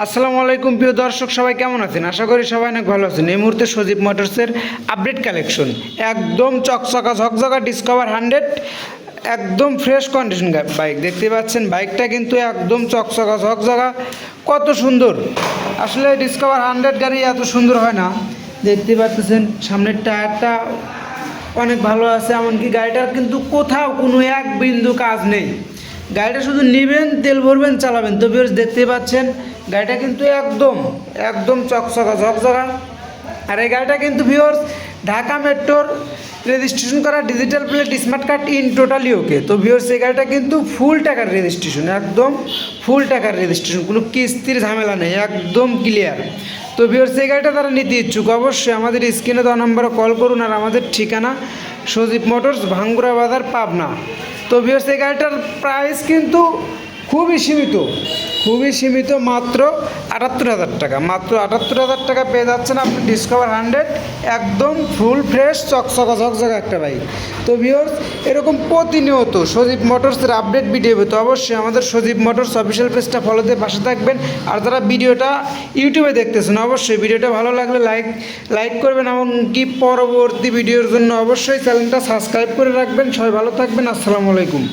আসসালামু আলাইকুম, প্রিয় দর্শক, সবাই কেমন আছেন? আশা করি সবাই অনেক ভালো আছেন। এই মুহূর্তে সজীব মোটরসের আপডেট কালেকশন একদম চকচকা, ঝকঝকা ডিসকভার হান্ড্রেড একদম ফ্রেশ কন্ডিশন বাইক দেখতে পাচ্ছেন বাইকটা কিন্তু একদম চকচকা, ঝকঝকা। কত সুন্দর। আসলে ডিসকভার হান্ড্রেড গাড়ি এত সুন্দর হয় না। দেখতে পাচ্ছেন, সামনের টায়ারটা অনেক ভালো আছে, এমনকি গাড়িটার কিন্তু কোথাও কোনো এক বিন্দু কাজ নেই। গাড়িটা শুধু নেবেন, তেল ভরবেন, চালাবেন। তো দেখতে পাচ্ছেন গাড়িটা কিন্তু একদম একদম চকচকা, ঝকঝকা। আর এই গাড়িটা কিন্তু ভিউয়ার্স ঢাকা মেট্রোর রেজিস্ট্রেশন করা digital plate smart card in totally okay তো ভিউয়ার্স এই গাড়িটা কিন্তু ফুল টাকার রেজিস্ট্রেশন একদম ফুল টাকার রেজিস্ট্রেশন কোনো কিস্তির ঝামেলা নেই, একদম ক্লিয়ার তো ভিউয়ার্স এই গাড়িটা তারা নিতে ইচ্ছুক, অবশ্যই আমাদের স্ক্রিনে দেওয়া নম্বরে কল করুন আর আমাদের ঠিকানা সজীব মোটরস, ভাঙ্গুরা বাজার, পাবনা। তো ভিউয়ার্স এই গাড়িটার প্রাইস কিন্তু খুবই সীমিত খুবই সীমিত মাত্র আটাত্তর হাজার টাকা। মাত্র আটাত্তর হাজার টাকা পেয়ে যাচ্ছেন আপনি ডিসকভার হান্ড্রেড একদম ফুল ফ্রেশ চকচকা, ঝকঝকা একটা বাইক তো ভিউয়ার্স এরকম প্রতিনিয়ত সজীব মোটরসের আপডেট ভিডিও পেতে অবশ্যই আমাদের সজীব মোটরস অফিসিয়াল পেজটা ফলো দিয়ে পাশে থাকবেন। আর যারা ভিডিওটা ইউটিউবে দেখতেছেন, অবশ্যই ভিডিওটা ভালো লাগলে লাইক লাইক করবেন এমনকি পরবর্তী ভিডিওর জন্য অবশ্যই চ্যানেলটা সাবস্ক্রাইব করে রাখবেন। সবাই ভালো থাকবেন, আসসালামু আলাইকুম।